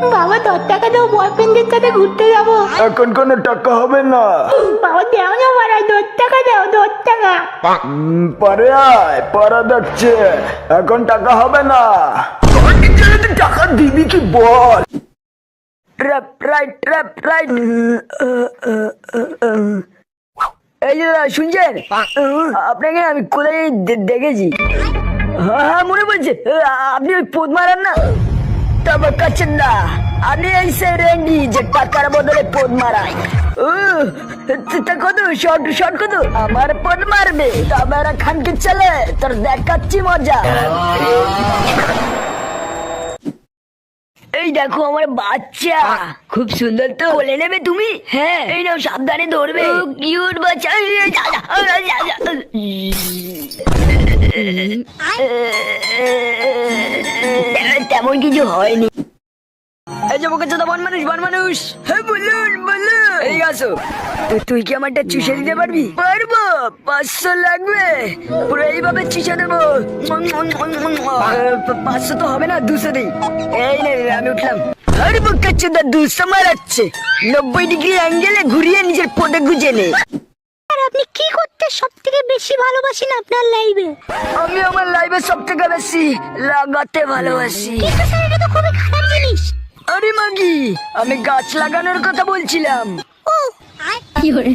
বাবা দশ টাকা দাও বয়ফ্রেন্ডের সাথে ঘুরতে যাব। এখন কোনো টাকা হবে না। বাবা দাও না মারা দশ টাকা দাও দশ টাকা। পরে আয় পরে যাচ্ছে এখন টাকা হবে না। টাকা দিবি কি বল? ট্র্যাপ রাইট ট্র্যাপ রাইট এই যে দাদা শুনছেন? আপনাকে আমি কোথায় দেখেছি। হ্যাঁ হ্যাঁ মনে পড়ছে। আপনি ওই পোদ মারান না। তবে না আপনি এই সে রেন্ডি যে টাকার বদলে পোদ মারায় ও, তা শর্ট শর্ট কত আমার পদ মারবে তবে খানকে ছেলে তোর দেখাচ্ছি মজা এই দেখো আমার বাচ্চা খুব সুন্দর তো কোলে নেবে তুমি হ্যাঁ এই নাও সাবধানে ধরবে কিউট বাচ্চা তেমন কিছু হয়নি। এই যে বোকা চোদা বন মানুষ বন মানুষ। হ্যাঁ বলুন বলুন। এই আসো। তো তুই কি আমারটা চুষে দিতে পারবি? পারব পাঁচশো লাগবে। পুরো এইভাবে চুষে দেবো। পাঁচশো তো হবে না দুশো দিই। এই নে আমি উঠলাম। আরে দুশো মারাচ্ছে। নব্বই ডিগ্রি অ্যাঙ্গেলে ঘুরিয়ে নিজের পদে গুজে নে। আপনি কি করতে সবথেকে বেশি ভালোবাসেন আপনার লাইভে আমি আমার লাইভে সব থেকে বেশি লাগাতে ভালোবাসি। কিন্তু স্যার এটা তো খুবই খারাপ জিনিস। আরে মাগি আমি গাছ লাগানোর কথা বলছিলাম। ও কি করে